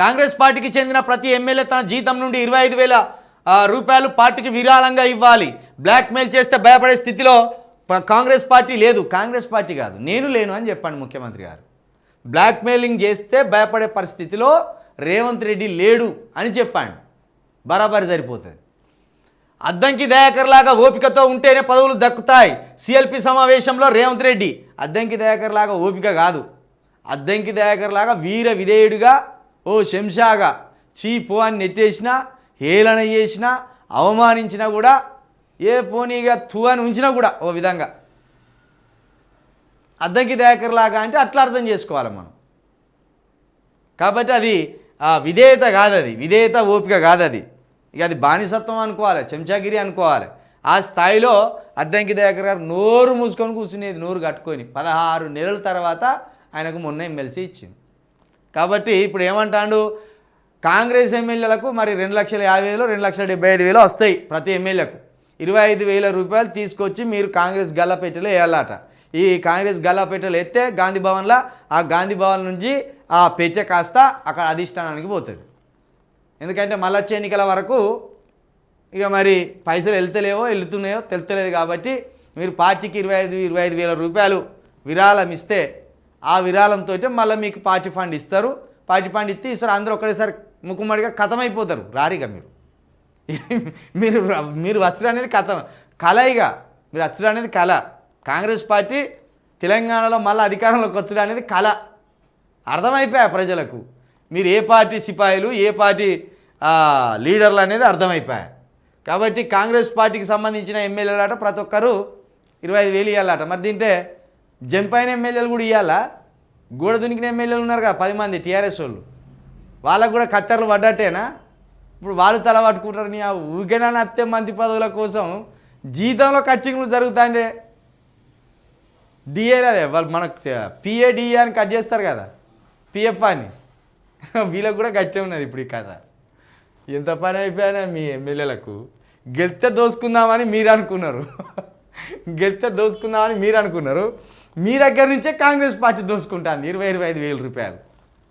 కాంగ్రెస్ పార్టీకి చెందిన ప్రతి ఎమ్మెల్యే తన జీతం నుండి ఇరవై ఐదు వేల రూపాయలు పార్టీకి విరాళంగా ఇవ్వాలి. బ్లాక్మెయిల్ చేస్తే భయపడే స్థితిలో కాంగ్రెస్ పార్టీ లేదు. కాంగ్రెస్ పార్టీ కాదు. నేను లేను అని చెప్పండి ముఖ్యమంత్రి గారు. బ్లాక్మెయిలింగ్ చేస్తే భయపడే పరిస్థితిలో రేవంత్ రెడ్డి లేడు అని చెప్పండి. బరాబరి సరిపోతుంది. అద్దంకి దయాకర్ లాగా ఓపికతో ఉంటేనే పదవులు దక్కుతాయి. సిఎల్పి సమావేశంలో రేవంత్ రెడ్డి అద్దంకి దయాకర్ లాగా ఓపిక కాదు. అద్దంకి దయాకర్ లాగా వీర విధేయుడిగా ఓ శంషాగా చీపో అని నెట్టేసినా హేళన చేసినా అవమానించినా కూడా ఏ పోనీగా తూ అని ఉంచినా కూడా ఓ విధంగా. అద్దంకి దయాకర్లాగా అంటే అట్లా అర్థం చేసుకోవాలి మనం. కాబట్టి అది విధేయత కాదు అది విధేయత ఓపిక కాదు అది ఇక అది బానిసత్వం అనుకోవాలి చెంచాగిరి అనుకోవాలి. ఆ స్థాయిలో అద్దంకి దయాకర్ గారు నోరు మూసుకొని కూర్చునేది నోరు కట్టుకొని పదహారు నెలల తర్వాత ఆయనకు మొన్న ఎమ్మెల్సీ ఇచ్చింది. కాబట్టి ఇప్పుడు ఏమంటాడు? కాంగ్రెస్ ఎమ్మెల్యేలకు మరి రెండు లక్షల యాభై వేలు రెండు లక్షల డెబ్బై ఐదు వేలు వస్తాయి ప్రతి ఎమ్మెల్యేకు. ఇరవై ఐదు వేల రూపాయలు తీసుకొచ్చి మీరు కాంగ్రెస్ గల్లపెట్టెలో వేయాలట. ఈ కాంగ్రెస్ గల్లపెట్టెలు ఎత్తే గాంధీ భవన్లో ఆ గాంధీ భవన్ నుంచి ఆ పెచ్చ కాస్త అక్కడ అధిష్టానానికి పోతుంది. ఎందుకంటే మళ్ళొచ్చే ఎన్నికల వరకు ఇక మరి పైసలు వెళ్తలేవో వెళ్తున్నాయో తెలుతలేదు కాబట్టి మీరు పార్టీకి ఇరవై ఐదు ఇరవై ఐదు వేల రూపాయలు విరాళం ఇస్తే ఆ విరాళంతో మళ్ళీ మీకు పార్టీ ఫండ్ ఇస్తారు. పార్టీ ఫండ్ ఇస్తే ఇస్తారు అందరూ ఒకటేసారి ముక్కుమడిగా కథమైపోతారు. రారిగా మీరు. మీరు మీరు వచ్చడం అనేది కథ కళ ఇక మీరు వచ్చడం అనేది కళ కాంగ్రెస్ పార్టీ తెలంగాణలో మళ్ళీ అధికారంలోకి వచ్చడం అనేది కళ అర్థమైపోయా ప్రజలకు? మీరు ఏ పార్టీ సిపాయిలు ఏ పార్టీ లీడర్లు అనేది అర్థమైపోయా? కాబట్టి కాంగ్రెస్ పార్టీకి సంబంధించిన ఎమ్మెల్యేలట ప్రతి ఒక్కరు ఇరవై ఐదు వేలు ఇవ్వాలట మరి దీంటే జంప్ అయిన ఎమ్మెల్యేలు కూడా ఇవ్వాలా గోడ దునికిన ఎమ్మెల్యేలు ఉన్నారు కదా పది మంది టీఆర్ఎస్ వాళ్ళు. వాళ్ళకు కూడా కత్తెరలు పడ్డట్టేనా? ఇప్పుడు వాళ్ళు తల పట్టుకుంటారు నీ ఆ ఊరికేనా నత్తే మంత్రి పదవుల కోసం? జీతంలో కట్టింగ్లు జరుగుతాండే డిఏ అదే వాళ్ళు మనకు పిఏ డిఏ అని కట్ చేస్తారు కదా పిఎఫ్ అని. వీళ్ళకి కూడా గట్టే ఉన్నది ఇప్పుడు ఈ కథ. ఎంత పని అయిపోయినా మీ ఎమ్మెల్యేలకు? గెలితే దోసుకుందామని మీరు అనుకున్నారు. గెలితే దోసుకుందామని మీరు అనుకున్నారు. మీ దగ్గర నుంచే కాంగ్రెస్ పార్టీ దోసుకుంటాను ఇరవై ఇరవై ఐదు వేల రూపాయలు.